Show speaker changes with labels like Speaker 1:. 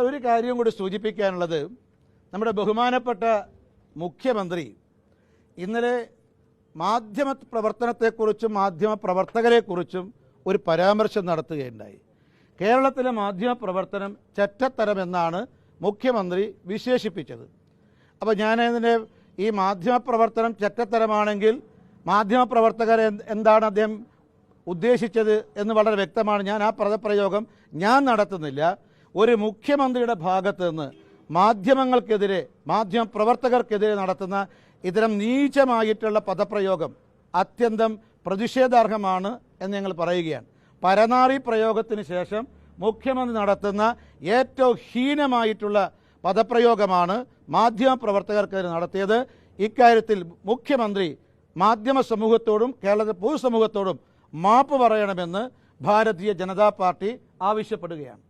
Speaker 1: ഒരു കാര്യം കൂടി സൂചിപ്പിക്കാനുള്ളത്. നമ്മുടെ ബഹുമാനപ്പെട്ട മുഖ്യമന്ത്രി ഇന്നലെ മാധ്യമ പ്രവർത്തനത്തെക്കുറിച്ചും മാധ്യമ പ്രവർത്തകരെക്കുറിച്ചും ഒരു പരാമർശം നടത്തുകയുണ്ടായി. കേരളത്തിലെ മാധ്യമ പ്രവർത്തനം ചെറ്റത്തരമെന്നാണ് മുഖ്യമന്ത്രി വിശേഷിപ്പിച്ചത്. അപ്പോൾ ഞാൻ ഞാനതിന്റെ ഈ മാധ്യമ പ്രവർത്തനം ചെറ്റത്തരമാണെങ്കിൽ മാധ്യമ പ്രവർത്തകർ എന്താണ് അദ്ദേഹം ഉദ്ദേശിച്ചത് എന്ന് വളരെ വ്യക്തമാണ്. ഞാൻ ആ പദപ്രയോഗം ഞാൻ നടത്തുന്നില്ല. ഒരു മുഖ്യമന്ത്രിയുടെ ഭാഗത്ത് നിന്ന് മാധ്യമങ്ങൾക്കെതിരെ മാധ്യമ പ്രവർത്തകർക്കെതിരെ നടത്തുന്ന ഇത്തരം നീചമായിട്ടുള്ള പദപ്രയോഗം അത്യന്തം പ്രതിഷേധാർഹമാണ് എന്ന് ഞങ്ങൾ പറയുകയാണ്. പരനാറി പ്രയോഗത്തിന് ശേഷം മുഖ്യമന്ത്രി നടത്തുന്ന ഏറ്റവും ഹീനമായിട്ടുള്ള പദപ്രയോഗമാണ് മാധ്യമ പ്രവർത്തകർക്കെതിരെ നടത്തിയത്. ഇക്കാര്യത്തിൽ മുഖ്യമന്ത്രി മാധ്യമ സമൂഹത്തോടും കേരളത്തിലെ പൊതുസമൂഹത്തോടും മാപ്പ് പറയണമെന്ന് ഭാരതീയ ജനതാ പാർട്ടി ആവശ്യപ്പെടുകയാണ്.